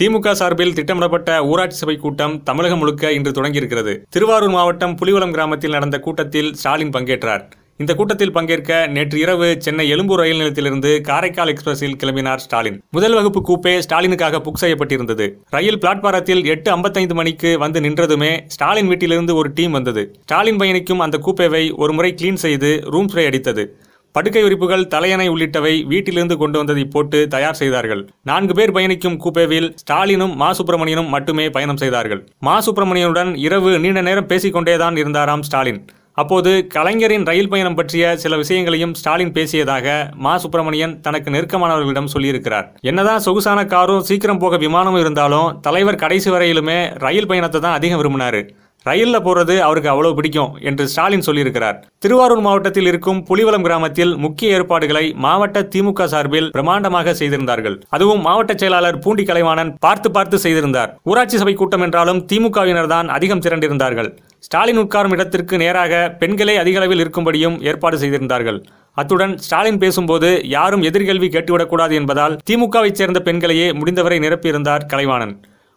திமுக சார்பில் திட்டமிடப்பட்ட ஊராட்சி சபை கூட்டம் தமிழகம் முழுக்க இன்று தொடங்கியிருக்கிறது. திருவாரூர் மாவட்டம் புலிவலம் கிராமத்தில் நடந்த கூட்டத்தில் ஸ்டாலின் பங்கேற்றார். இந்த கூட்டத்தில் பங்கேற்க நேற்று இரவு சென்னை எழும்பூர் ரயில் நிலையத்திலிருந்து காரைக்கால் எக்ஸ்பிரஸில் கிளம்பினார் ஸ்டாலின். முதல் வகுப்பு கூப்பே ஸ்டாலினுக்காக புக் செய்யப்பட்டிருந்தது. ரயில் பிளாட்பாரத்தில் எட்டு ஐம்பத்தைந்து மணிக்கு வந்து நின்றதுமே ஸ்டாலின் வீட்டிலிருந்து ஒரு டீம் வந்தது. ஸ்டாலின் பயணிக்கும் அந்த கூப்பேவை ஒரு முறை கிளீன் செய்து ரூம் ஸ்ப்ரே அடித்தது. படுக்கை விரிப்புகள் தலையணை உள்ளிட்டவை வீட்டிலிருந்து கொண்டு வந்ததை போட்டு தயார் செய்தார்கள். நான்கு பேர் பயணிக்கும் கூப்பேவில் ஸ்டாலினும் மா. சுப்பிரமணியனும் மட்டுமே பயணம் செய்தார்கள். மா. சுப்பிரமணியனுடன் இரவு நீண்ட நேரம் பேசிக்கொண்டேதான் இருந்தாராம் ஸ்டாலின். அப்போது கலைஞரின் ரயில் பயணம் பற்றிய சில விஷயங்களையும் ஸ்டாலின் பேசியதாக மா. சுப்பிரமணியன் தனக்கு நெருக்கமானவர்களிடம் சொல்லியிருக்கிறார். என்னதான் சொகுசான காரும் சீக்கிரம் போக விமானமும் இருந்தாலும் தலைவர் கடைசி வரையிலுமே ரயில் பயணத்தை தான் அதிகம் விரும்பினாரு. ரயில்ல போகிறது அவருக்கு அவ்வளவு பிடிக்கும் என்று ஸ்டாலின் சொல்லியிருக்கிறார். திருவாரூர் மாவட்டத்தில் இருக்கும் புலிவலம் கிராமத்தில் முக்கிய ஏற்பாடுகளை மாவட்ட திமுக சார்பில் பிரம்மாண்டமாக செய்திருந்தார்கள். அதுவும் மாவட்ட செயலாளர் பூண்டி கலைவாணன் பார்த்து பார்த்து செய்திருந்தார். ஊராட்சி சபை கூட்டம் என்றாலும் திமுகவினர் தான் அதிகம் திரண்டிருந்தார்கள். ஸ்டாலின் உட்காரும் இடத்திற்கு நேராக பெண்களே அதிக அளவில் இருக்கும்படியும் ஏற்பாடு செய்திருந்தார்கள். அத்துடன் ஸ்டாலின் பேசும்போது யாரும் எதிர்கேள்வி கேட்டுவிடக்கூடாது என்பதால் திமுகவைச் சேர்ந்த பெண்களையே முடிந்தவரை நிரப்பியிருந்தார் கலைவாணன்.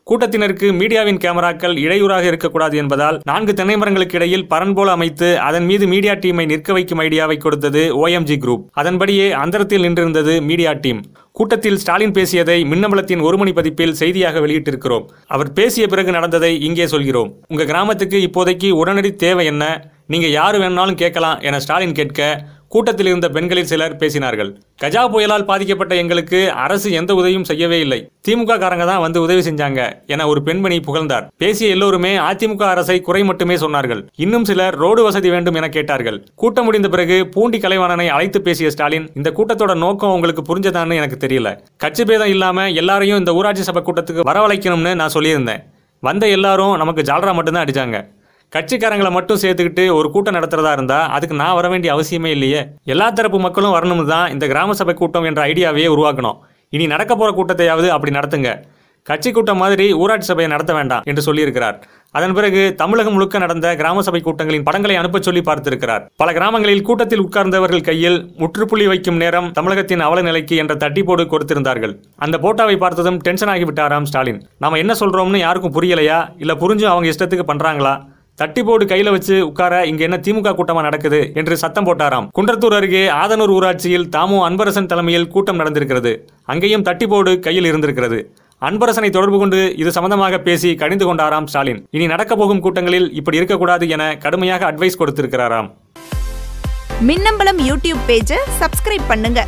கூட்டத்தினருக்கு மீடியாவின் கேமராக்கள் இடையூறாக இருக்கக்கூடாது என்பதால் நான்கு தென்னை மரங்களுக்கு இடையில் பரன் போல அமைத்து அதன் மீது மீடியா டீமை நிற்க வைக்கும் ஐடியாவை கொடுத்தது ஓஎம்ஜி குரூப். அதன்படியே அந்தரத்தில் நின்றிருந்தது மீடியா டீம். கூட்டத்தில் ஸ்டாலின் பேசியதை மின்னம்பலத்தின் ஒரு மணி பதிப்பில் செய்தியாக வெளியிட்டிருக்கிறோம். அவர் பேசிய பிறகு நடந்ததை இங்கே சொல்கிறோம். உங்க கிராமத்துக்கு இப்போதைக்கு உடனடி தேவை என்ன? நீங்க யாரு வேணாலும் கேட்கலாம் என ஸ்டாலின் கேட்க கூட்டத்தில் இருந்த பெண்களில் சிலர் பேசினார்கள். கஜா புயலால் பாதிக்கப்பட்ட எங்களுக்கு அரசு எந்த உதவியும் செய்யவே இல்லை. திமுக காரங்க தான் வந்து உதவி செஞ்சாங்க என ஒரு பெண்மணி புகழ்ந்தார். பேசிய எல்லோருமே அதிமுக அரசை குறை மட்டுமே சொன்னார்கள். இன்னும் சிலர் ரோடு வசதி வேண்டும் என கேட்டார்கள். கூட்டம் முடிந்த பிறகு பூண்டி கலைவாணனை அழைத்து பேசிய ஸ்டாலின் இந்த கூட்டத்தோட நோக்கம் உங்களுக்கு புரிஞ்சதான்னு எனக்கு தெரியல. கட்சி பேதம் இல்லாம எல்லாரையும் இந்த ஊராட்சி சபை கூட்டத்துக்கு வரவழைக்கணும்னு நான் சொல்லியிருந்தேன். வந்த எல்லாரும் நமக்கு ஜாலரா மட்டும்தான் அடிச்சாங்க. கட்சிக்காரங்களை மட்டும் சேர்த்துக்கிட்டு ஒரு கூட்டம் நடத்துறதா இருந்தா அதுக்கு நான் வர வேண்டிய அவசியமே இல்லையே. எல்லா தரப்பு மக்களும் வரணும்னு தான் இந்த கிராம சபை கூட்டம் என்ற ஐடியாவையே உருவாக்கணும். இனி நடக்க போற கூட்டத்தையாவது அப்படி நடத்துங்க. கட்சி கூட்டம் மாதிரி ஊராட்சி சபையை நடத்த வேண்டாம் என்று சொல்லியிருக்கிறார். அதன் பிறகு தமிழகம் முழுக்க நடந்த கிராம சபை கூட்டங்களின் படங்களை அனுப்பச் சொல்லி பார்த்திருக்கிறார். பல கிராமங்களில் கூட்டத்தில் உட்கார்ந்தவர்கள் கையில் முற்றுப்புள்ளி வைக்கும் நேரம் தமிழகத்தின் அவல நிலைக்கு என்ற தட்டிப்போடு கொடுத்திருந்தார்கள். அந்த போட்டாவை பார்த்ததும் டென்ஷன் ஆகிவிட்டாராம் ஸ்டாலின். நாம என்ன சொல்றோம்னு யாருக்கும் புரியலையா? இல்ல புரிஞ்சும் அவங்க இஷ்டத்துக்கு பண்றாங்களா? தட்டி போடு கையில வச்சு உட்கார இங்க என்ன திமுக கூட்டமா நடக்குது என்று சத்தம் போட்டாராம். குன்றத்தூர் அருகே ஆதனூர் ஊராட்சியில் தாமு அன்பரசன் தலைமையில் கூட்டம் நடந்திருக்கிறது. அங்கேயும் தட்டி போடு கையில் இருந்திருக்கிறது. அன்பரசனை தொடர்பு கொண்டு இது சம்பந்தமாக பேசி கடிந்து கொண்டாராம் ஸ்டாலின். இனி நடக்க போகும் கூட்டங்களில் இப்படி இருக்கக்கூடாது என கடுமையாக அட்வைஸ் கொடுத்திருக்கிறாராம். மின்னம்பலம் யூடியூப் பேஜை சப்ஸ்கிரைப் பண்ணுங்க.